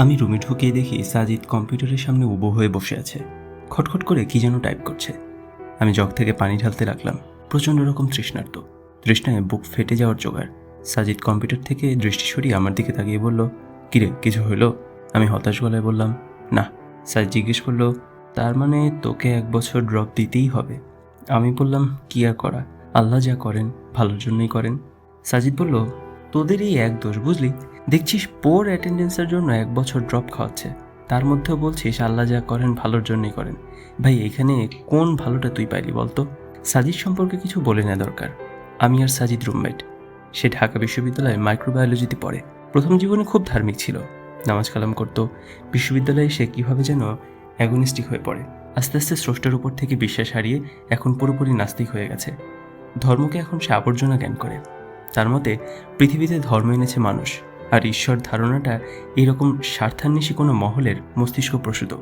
আমি রুমে ঢুকিয়ে দেখি সাজিদ কম্পিউটারের সামনে উবো হয়ে বসে আছে। খটখট করে কি যেন টাইপ করছে। আমি জগ থেকে পানি ঢালতে লাগলাম। প্রচণ্ড রকম তৃষ্ণার্ত। তৃষ্ণায় বুক ফেটে যাওয়ার জোগাড়। সাজিদ কম্পিউটার থেকে দৃষ্টি সরিয়ে আমার দিকে তাকিয়ে বলল, কিরে, কিছু হলো? আমি হতাশ গলায় বললাম, না। স্যার জিজ্ঞেস করল, তার মানে তোকে এক বছর ড্রপ দিতেই হবে? আমি বললাম, কি আর করা? আল্লাহ যা করেন, ভালোর জন্যই করেন। সাজিদ বলল তোদের এই এক দোষ বুঝলি? দেখছিস পোর অ্যাটেন্ডেন্সের জন্য এক বছর ড্রপ খাওয়াচ্ছে। তার মধ্যেও বলছিস, আল্লাহ যা করেন ভালোর জন্যই করেন। ভাই, এখানে কোন ভালোটা তুই পাইলি বলতো? সাজিদ সম্পর্কে কিছু বলে নেওয়া দরকার। আমি আর সাজিদ রুমমেট সে ঢাকা বিশ্ববিদ্যালয়ে মাইক্রোবায়োলজিতে পড়ে। প্রথম জীবনে খুব ধার্মিক ছিল। নামাজ কালাম করত। বিশ্ববিদ্যালয়ে সে কীভাবে যেন অ্যাগনিস্টিক হয়ে পড়ে। আস্তে আস্তে স্রষ্টার উপর থেকে বিশ্বাস হারিয়ে এখন পুরোপুরি নাস্তিক হয়ে গেছে। ধর্মকে এখন সে আবর্জনা জ্ঞান করে। তার মতে, পৃথিবীতে ধর্ম এনেছে মানুষ, আর ঈশ্বর ধারণাটা এরকম স্বার্থান্বেষী কোনো মহলের মস্তিষ্ক প্রসূত।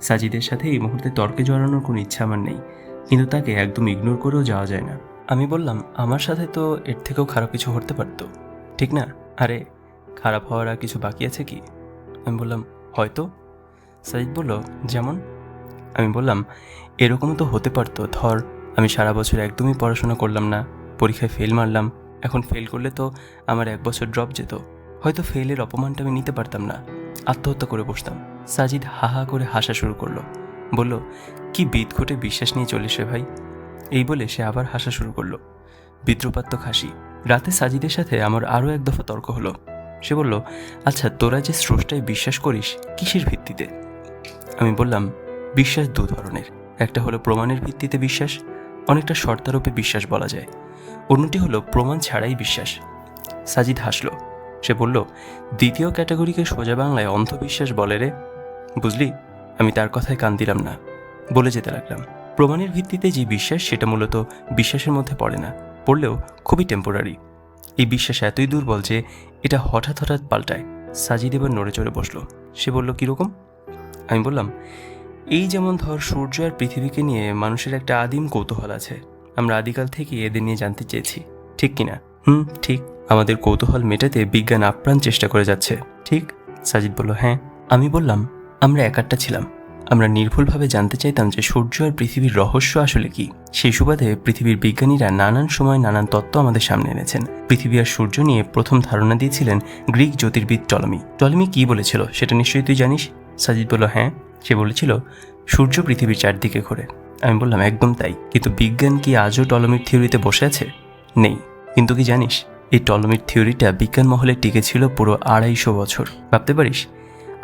সাজিদের সাথে এই মুহূর্তে তর্কে জড়ানোর কোনো ইচ্ছা আমার নেই, কিন্তু তাকে একদম ইগনোর করেও যাওয়া যায় না। আমি বললাম, আমার সাথে তো এর থেকেও খারাপ কিছু হতে পারতো, ঠিক না? আরে, খারাপ হওয়ার আর কিছু বাকি আছে কি? আমি বললাম, হয়তো। সাজিদ বলল, যেমন? আমি বললাম এরকম তো হতে পারতো, ধর, আমি সারা বছর একদমই পড়াশোনা করলাম না, পরীক্ষায় ফেল মারলাম এখন ফেল করলে তো আমার এক বছর ড্রপ যেত। হয়তো ফেলের অপমানটা আমি নিতে পারতাম না। আত্মহত্যা করে বসতাম। সাজিদ হা হা করে হাসা শুরু করল। বলল, কি বিদ ঘটে বিশ্বাস নিয়ে চলিস রে ভাই? এই বলে সে আবার হাসা শুরু করল। বিদ্রুপাত্মক হাসি। রাতে সাজিদের সাথে আমার আরও এক দফা তর্ক হলো। সে বলল আচ্ছা তোরা যে স্রষ্টায় বিশ্বাস করিস, কিসের ভিত্তিতে? আমি বললাম, বিশ্বাস দু ধরনের। একটা হলো প্রমাণের ভিত্তিতে বিশ্বাস, অনেকটা শর্তারূপে বিশ্বাস বলা যায়। অন্যটি হলো, প্রমাণ ছাড়াই বিশ্বাস। সাজিদ হাসলো। সে বলল, দ্বিতীয় ক্যাটাগরিকে সোজা বাংলায় অন্ধবিশ্বাস বলে রে। বুঝলি, আমি তার কথায় কান দিলাম না। বলে যেতে লাগলাম। প্রমাণের ভিত্তিতে যে বিশ্বাস, সেটা মূলত বিশ্বাসের মধ্যে পড়ে না। পড়লেও খুবই টেম্পোরারি এই বিশ্বাস এতই দুর্বল যে, এটা হঠাৎ হঠাৎ পাল্টায়। সাজিদ এবার নড়ে চড়ে বসল। সে বলল কীরকম আমি বললাম, এই যেমন ধর সূর্য আর পৃথিবীকে নিয়ে মানুষের একটা আদিম কৌতূহল আছে। আমরা আদিকাল থেকে এদের নিয়ে জানতে চেয়েছি। ঠিক কিনা? হুম, ঠিক। আমাদের কৌতূহল মেটাতে বিজ্ঞান আপ্রাণ চেষ্টা করে যাচ্ছে। ঠিক? সাজিদ বলল হ্যাঁ। আমি বললাম, আমরা একাট্টা ছিলাম। আমরা নির্ভুলভাবে জানতে চাইতাম যে সূর্য আর পৃথিবীর রহস্য আসলে কি। সেই সুবাদে পৃথিবীর বিজ্ঞানীরা নানান সময় নানান তত্ত্ব আমাদের সামনে এনেছেন। পৃথিবী আর সূর্য নিয়ে প্রথম ধারণা দিয়েছিলেন গ্রিক জ্যোতির্বিদ টলমি। টলমি কি বলেছিল, সেটা নিশ্চয়ই তুই জানিস? সাজিদ বলল হ্যাঁ। সে বলেছিল, সূর্য পৃথিবীর চারদিকে ঘোরে। আমি বললাম, একদম তাই। কিন্তু বিজ্ঞান কি আজও টলমির থিওরিতে বসে আছে? নেই। কিন্তু কি জানিস, এই টলমির থিওরিটা বিজ্ঞান মহলে টিকেছিল পুরো আড়াইশো বছর। ভাবতে পারিস?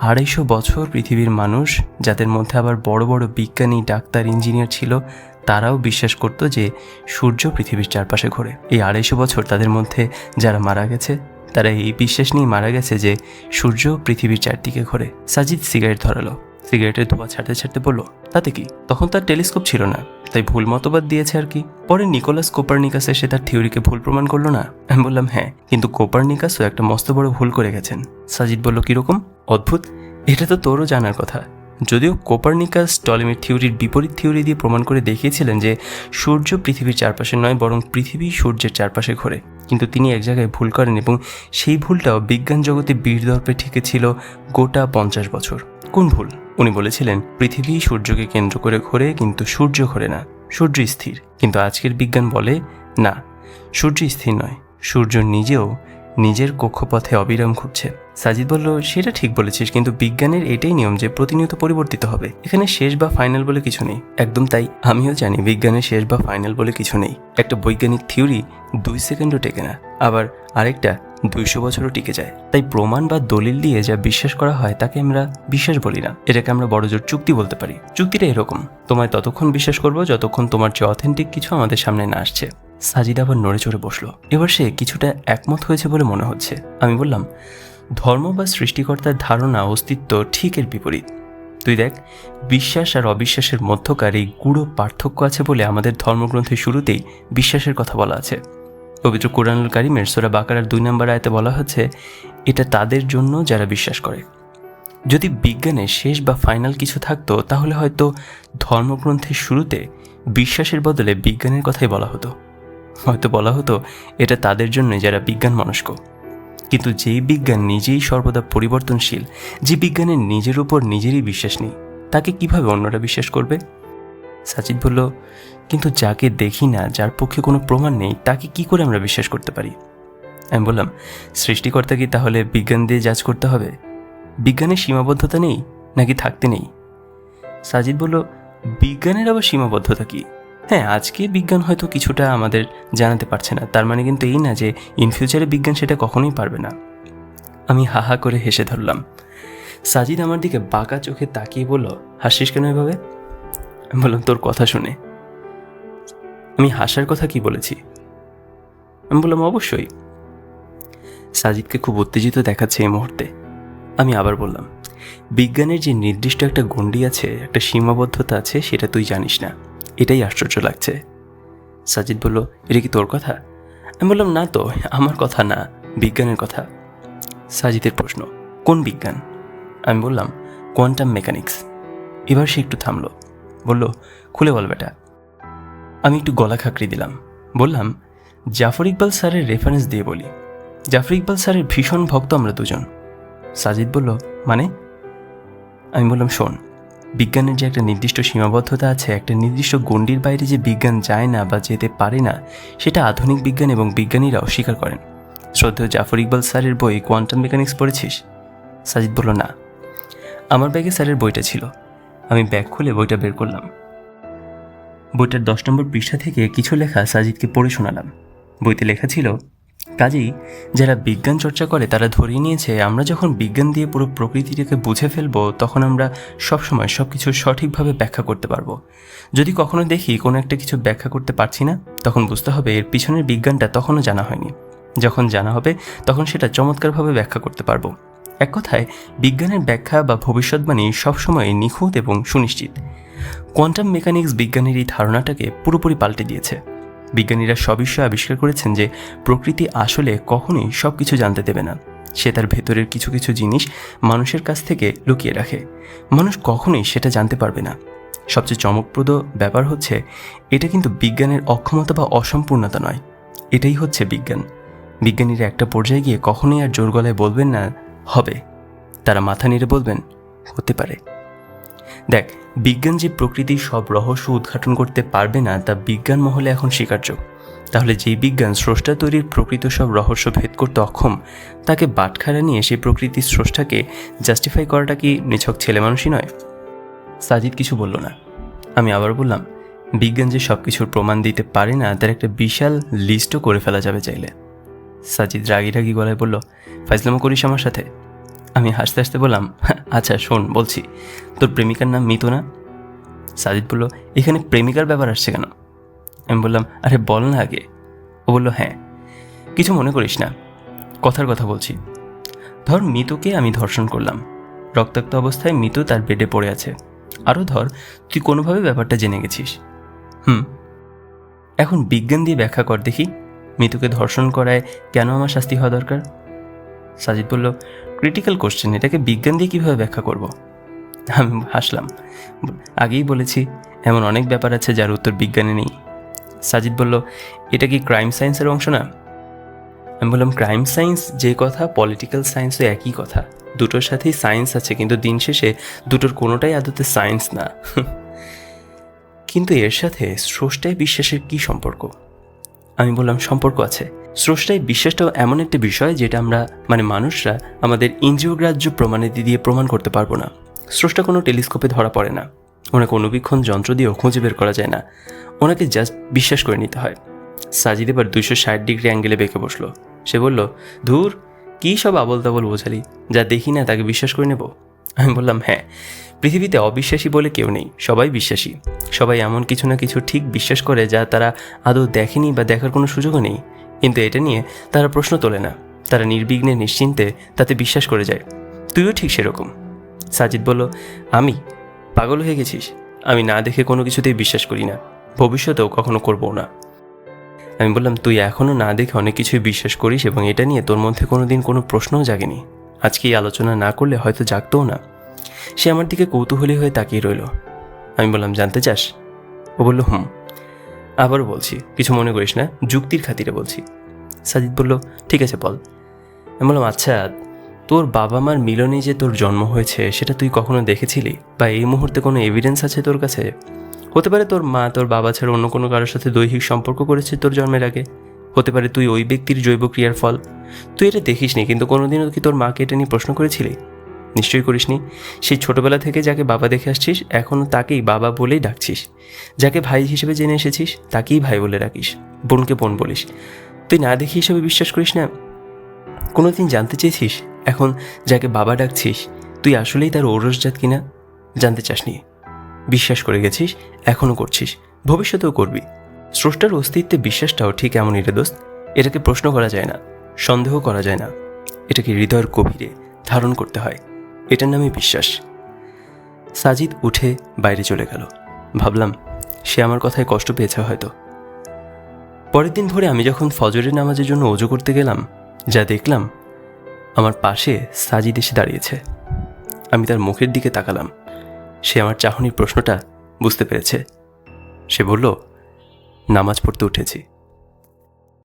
আড়াইশো বছর পৃথিবীর মানুষ, যাদের মধ্যে আবার বড় বড় বিজ্ঞানী, ডাক্তার, ইঞ্জিনিয়ার ছিল, তারাও বিশ্বাস করত যে সূর্য পৃথিবীর চারপাশে ঘোরে। এই আড়াইশো বছর তাদের মধ্যে যারা মারা গেছে, তারা এই বিশ্বাস নিয়ে মারা গেছে যে সূর্য পৃথিবীর চারদিকে ঘোরে। সাজিদ সিগারেট ধরালো। সিগারেটের ধোঁয়া ছাড়তে ছাড়তে বলল, তাতে কি? তখন তার টেলিস্কোপ ছিল না। তাই ভুল মতবাদ দিয়েছে আর কি। পরে নিকোলাস কোপারনিকাস এসে তার থিওরিকে ভুল প্রমাণ করল না? আমি বললাম হ্যাঁ কিন্তু কোপারনিকাসও একটা মস্ত বড় ভুল করে গেছেন। সাজিদ বলল, কীরকম? অদ্ভুত। এটা তো তোরও জানার কথা। যদিও কোপারনিকাস টলেমির থিওরির বিপরীত থিওরি দিয়ে প্রমাণ করে দেখিয়েছিলেন যে সূর্য পৃথিবীর চারপাশে নয়, বরং পৃথিবী সূর্যের চারপাশে ঘোরে। কিন্তু তিনি এক জায়গায় ভুল করেন এবং সেই ভুলটাও বিজ্ঞান জগতে বীরদর্পে ঠেকেছিল গোটা পঞ্চাশ বছর। কোন ভুল? উনি বলেছিলেন, পৃথিবী সূর্যকে কেন্দ্র করে ঘোরে, কিন্তু সূর্য ঘোরে না। সূর্য স্থির। কিন্তু আজকের বিজ্ঞান বলে, না। সূর্য স্থির নয়। সূর্য নিজেও নিজের কক্ষপথে অবিরাম ঘুরছে। সাজিদ বলল, সেটা ঠিক বলেছিস, কিন্তু বিজ্ঞানের এটাই নিয়ম যে প্রতিনিয়ত পরিবর্তিত হবে। এখানে শেষ বা ফাইনাল বলে কিছু নেই। একদম তাই, আমিও জানি বিজ্ঞানের শেষ বা ফাইনাল বলে কিছু নেই। একটা বৈজ্ঞানিক থিওরি দুই সেকেন্ডও টেকে না, আবার আরেকটা দুইশো বছরও টিকে যায়। তাই প্রমাণ বা দলিল দিয়ে যা বিশ্বাস করা হয় তাকে আমরা বিশ্বাস বলি না। এটাকে আমরা বড়জোর চুক্তি বলতে পারি। চুক্তিটা এরকম, তোমায় ততক্ষণ বিশ্বাস করব যতক্ষণ তোমার যে অথেন্টিক কিছু আমাদের সামনে না আসছে। সাজিদ আবার নড়ে চড়ে বসল। এবার সে কিছুটা একমত হয়েছে বলে মনে হচ্ছে। আমি বললাম ধর্ম বা সৃষ্টিকর্তার ধারণা অস্তিত্ব ঠিক এর বিপরীত। তুই দেখ, বিশ্বাস আর অবিশ্বাসের মধ্যকার এই গুড়ো পার্থক্য আছে বলে আমাদের ধর্মগ্রন্থের শুরুতেই বিশ্বাসের কথা বলা আছে। পবিত্র কোরআনুল কারিমের সোরা বাকারার দুই নম্বর আয়তে বলা হচ্ছে, এটা তাদের জন্য যারা বিশ্বাস করে। যদি বিজ্ঞানে শেষ বা ফাইনাল কিছু থাকতো, তাহলে হয়তো ধর্মগ্রন্থের শুরুতে বিশ্বাসের বদলে বিজ্ঞানের কথাই বলা হতো। হয়তো বলা হতো, এটা তাদের জন্য যারা বিজ্ঞান মনস্ক কিন্তু যেই বিজ্ঞান নিজেই সর্বদা পরিবর্তনশীল, যে বিজ্ঞানের নিজের উপর নিজেরই বিশ্বাস নেই, তাকে কীভাবে অন্যরা বিশ্বাস করবে? সাজিদ বলল, কিন্তু যাকে দেখি না, যার পক্ষে কোনো প্রমাণ নেই, তাকে কি করে আমরা বিশ্বাস করতে পারি? আমি বললাম, সৃষ্টিকর্তা কি তাহলে বিজ্ঞান দিয়ে যাচ করতে হবে? বিজ্ঞানের সীমাবদ্ধতা নেই নাকি থাকতে নেই? সাজিদ বলল, বিজ্ঞানের আবার সীমাবদ্ধতা কি? হ্যাঁ আজকে বিজ্ঞান হয়তো কিছুটা আমাদের জানাতে পারছে না। তার মানে কিন্তু এই না যে ইন ফিউচারে বিজ্ঞান সেটা কখনোই পারবে না। আমি হা হা করে হেসে ধরলাম। সাজিদ আমার দিকে বাঁকা চোখে তাকিয়ে বলল হাসিস কেন এভাবে? বললাম, তোর কথা শুনে। আমি হাসার কথা কি বলেছি? আমি বললাম, অবশ্যই। সাজিদকে খুব উত্তেজিত দেখাচ্ছে এই মুহূর্তে। আমি আবার বললাম, বিজ্ঞানের যে নির্দিষ্ট একটা গণ্ডি আছে, একটা সীমাবদ্ধতা আছে, সেটা তুই জানিস না। এটাই আশ্চর্য লাগছে। সাজিদ বলল, এটা কি তোর কথা? আমি বললাম, না তো, আমার কথা না, বিজ্ঞানের কথা। সাজিদের প্রশ্ন, কোন বিজ্ঞান? আমি বললাম, কোয়ান্টাম মেকানিক্স। এবার সে একটু থামলো, বলল, খুলে বল বেটা। আমি একটু গলা খাকড়ি দিলাম, বললাম, জাফর ইকবাল স্যারের রেফারেন্স দিয়ে বলি। জাফর ইকবাল স্যারের ভীষণ ভক্ত আমরা দুজন। সাজিদ বলল মানে? আমি বললাম, শোন বিজ্ঞানের যে একটা নির্দিষ্ট সীমাবদ্ধতা আছে, একটা নির্দিষ্ট গণ্ডির বাইরে যে বিজ্ঞান যায় না বা যেতে পারে না, সেটা আধুনিক বিজ্ঞান এবং বিজ্ঞানীরা অস্বীকার করেন। শ্রদ্ধেয় জাফর ইকবাল স্যারের বই কোয়ান্টাম মেকানিক্স পড়েছিস? সাজিদ বলল, না। আমার ব্যাগে স্যারের বইটা ছিল। আমি ব্যাগ খুলে বইটা বের করলাম। বইটার দশ নম্বর পৃষ্ঠা থেকে কিছু লেখা সাজিদকে পড়ে শোনালাম। বইতে লেখা ছিল কাজেই যারা বিজ্ঞান চর্চা করে, তারা ধরিয়ে নিয়েছে, আমরা যখন বিজ্ঞান দিয়ে পুরো প্রকৃতিটাকে বুঝে ফেলব, তখন আমরা সবসময় সব কিছু সঠিকভাবে ব্যাখ্যা করতে পারব। যদি কখনো দেখি কোনো একটা কিছু ব্যাখ্যা করতে পারছি না, তখন বুঝতে হবে এর পিছনের বিজ্ঞানটা তখনও জানা হয়নি। যখন জানা হবে, তখন সেটা চমৎকারভাবে ব্যাখ্যা করতে পারব। এক কথায়, বিজ্ঞানের ব্যাখ্যা বা ভবিষ্যৎবাণী সবসময় নিখুঁত এবং সুনিশ্চিত। কোয়ান্টাম মেকানিক্স বিজ্ঞানের এই ধারণাটাকে পুরোপুরি পাল্টে দিয়েছে। বিজ্ঞানীরা সবিষয়ে আবিষ্কার করেছেন যে প্রকৃতি আসলে কখনোই সব কিছু জানতে দেবে না। সে তার ভেতরের কিছু কিছু জিনিস মানুষের কাছ থেকে লুকিয়ে রাখে। মানুষ কখনোই সেটা জানতে পারবে না। সবচেয়ে চমকপ্রদ ব্যাপার হচ্ছে, এটা কিন্তু বিজ্ঞানের অক্ষমতা বা অসম্পূর্ণতা নয়। এটাই হচ্ছে বিজ্ঞান। বিজ্ঞানীরা একটা পর্যায়ে গিয়ে কখনোই আর জোর গলায় বলবেন না, হবে। তারা মাথা নেড়ে বলবেন, হতে পারে। দেখ, বিজ্ঞান যে প্রকৃতির সব রহস্য উদ্ঘাটন করতে পারবে না, তা বিজ্ঞান মহলে এখন স্বীকার্য। তাহলে যেই বিজ্ঞান স্রষ্টা তৈরির প্রকৃত সব রহস্য ভেদ করতে অক্ষম, তাকে বাটখারা নিয়ে সেই প্রকৃতির স্রষ্টাকে জাস্টিফাই করাটা কি নিছক ছেলে মানুষই নয়? সাজিদ কিছু বলল না। আমি আবার বললাম, বিজ্ঞান যে সব কিছুর প্রমাণ দিতে পারে না, তার একটা বিশাল লিস্টও করে ফেলা যাবে চাইলে। সাজিদ রাগি রাগি গলায় বলল, ফাইজলামো করিস আমার সাথে? আমি হাসতে হাসতে বললাম আচ্ছা শোন, বলছি, তোর প্রেমিকার নাম মিতু না? সাজিদ বলল, এখানে প্রেমিকার ব্যাপার আসছে কেন? আমি বললাম, আরে, বল না আগে। ও বলল হ্যাঁ কিছু মনে করিস না, কথার কথা বলছি। ধর, মিতুকে আমি ধর্ষণ করলাম। রক্তাক্ত অবস্থায় মিতু তার বেডে পড়ে আছে। আরও ধর, তুই কোনোভাবে ব্যাপারটা জেনে গেছিস? হুম। এখন বিজ্ঞান দিয়ে ব্যাখ্যা কর দেখি, মিতুকে ধর্ষণ করায় কেন আমার শাস্তি হওয়া দরকার? সাজিদ বলল ক্রিটিক্যাল কোশ্চেন এটাকে বিজ্ঞান দিয়ে কীভাবে ব্যাখ্যা করব? আমি হাসলাম। আগেই বলেছি, এমন অনেক ব্যাপার আছে যার উত্তর বিজ্ঞানে নেই। সাজিদ বলল, এটা কি ক্রাইম সায়েন্সের অংশ না? আমি বললাম ক্রাইম সায়েন্স যে কথা পলিটিক্যাল সায়েন্সও একই কথা। দুটোর সাথেই সায়েন্স আছে, কিন্তু দিন শেষে দুটোর কোনোটাই আদতে সায়েন্স না। কিন্তু এর সাথে স্রষ্টায় বিশ্বাসের কি সম্পর্ক? আমি বললাম, সম্পর্ক আছে। স্রষ্টায় বিশ্বাসটাও এমন একটা বিষয় যেটা আমরা মানে মানুষরা আমাদের ইন্দ্রিয়গ্রাহ্য প্রমাণাদি দিয়ে প্রমাণ করতে পারব না। স্রষ্টা কোনো টেলিস্কোপে ধরা পড়ে না। ওনাকে অনুবীক্ষণ যন্ত্র দিয়েও খুঁজে বের করা যায় না। ওনাকে জাস্ট বিশ্বাস করে নিতে হয়। সাজিদ এবার দুইশো ষাট ডিগ্রি অ্যাঙ্গেলে বেঁকে বসল। সে বলল, ধুর, কী সব আবল তাবল বোঝালি? যা দেখি না তাকে বিশ্বাস করে নেব? আমি বললাম হ্যাঁ পৃথিবীতে অবিশ্বাসী বলে কেউ নেই, সবাই বিশ্বাসী। সবাই এমন কিছু না কিছু ঠিক বিশ্বাস করে যা তারা আদৌ দেখেনি বা দেখার কোনো সুযোগও নেই। কিন্তু এটা নিয়ে তারা প্রশ্ন তোলে না। তারা নির্বিঘ্নে নিশ্চিন্তে তাতে বিশ্বাস করে যায়। তুইও ঠিক সেরকম। সাজিদ বলল, আমি পাগল হয়ে গেছিস। আমি না দেখে কোনো কিছুতেই বিশ্বাস করি না। ভবিষ্যতেও কখনো করব না। আমি বললাম, তুই এখনও না দেখে অনেক কিছুই বিশ্বাস করিস এবং এটা নিয়ে তোর মধ্যে কোনো দিন কোনো প্রশ্নও জাগেনি। আজকে এই আলোচনা না করলে হয়তো জাগতও না। সে আমার দিকে কৌতূহলী হয়ে তাকিয়ে রইল। আমি বললাম, জানতে চাস? ও বলল, হুম। আবারও বলছি, কিছু মনে করিস না, যুক্তির খাতিরে বলছি। সাজিদ বলল, ঠিক আছে, বল। আমি বললাম আচ্ছা তোর বাবা মার মিলনে যে তোর জন্ম হয়েছে, সেটা তুই কখনো দেখেছিলি? বা এই মুহূর্তে কোনো এভিডেন্স আছে তোর কাছে? হতে পারে তোর মা তোর বাবা ছাড়া অন্য কোনো কারোর সাথে দৈহিক সম্পর্ক করেছে তোর জন্মের আগে? হতে পারে তুই ওই ব্যক্তির জৈব ক্রিয়ার ফল? তুই এটা দেখিসনি, কিন্তু কোনোদিনও কি তোর মাকে এটা নিয়ে প্রশ্ন করেছিলি? নিশ্চয়ই করিসনি। সেই ছোটবেলা থেকে যাকে বাবা দেখে আসছিস এখনও তাকেই বাবা বলেই ডাকছিস। যাকে ভাই হিসেবে জেনে এসেছিস, তাকেই ভাই বলে রাখিস বোনকে বোন বলিস। তুই না দেখি হিসেবে বিশ্বাস করিস না? কোনোদিন জানতে চেয়েছিস? এখন যাকে বাবা ডাকছিস, তুই আসলেই তার ঔরসজাত কিনা? জানতে চাসনি? বিশ্বাস করে গেছিস এখনও করছিস। ভবিষ্যতেও করবি। স্রষ্টার অস্তিত্বে বিশ্বাসটাও ঠিক এমনই রে দোস্ত। এটাকে প্রশ্ন করা যায় না, সন্দেহ করা যায় না। এটাকে হৃদয়ের গভীরে ধারণ করতে হয়। এটার নামই বিশ্বাস। সাজিদ উঠে বাইরে চলে গেল। ভাবলাম, সে আমার কথায় কষ্ট পেয়েছে হয়তো। পরের দিন ভোরে আমি যখন ফজরের নামাজের জন্য অজু করতে গেলাম, যা দেখলাম, আমার পাশে সাজিদ এসে দাঁড়িয়েছে। আমি তার মুখের দিকে তাকালাম। সে আমার চাহনির প্রশ্নটা বুঝতে পেরেছে। সে বলল, নামাজ পড়তে উঠেছি।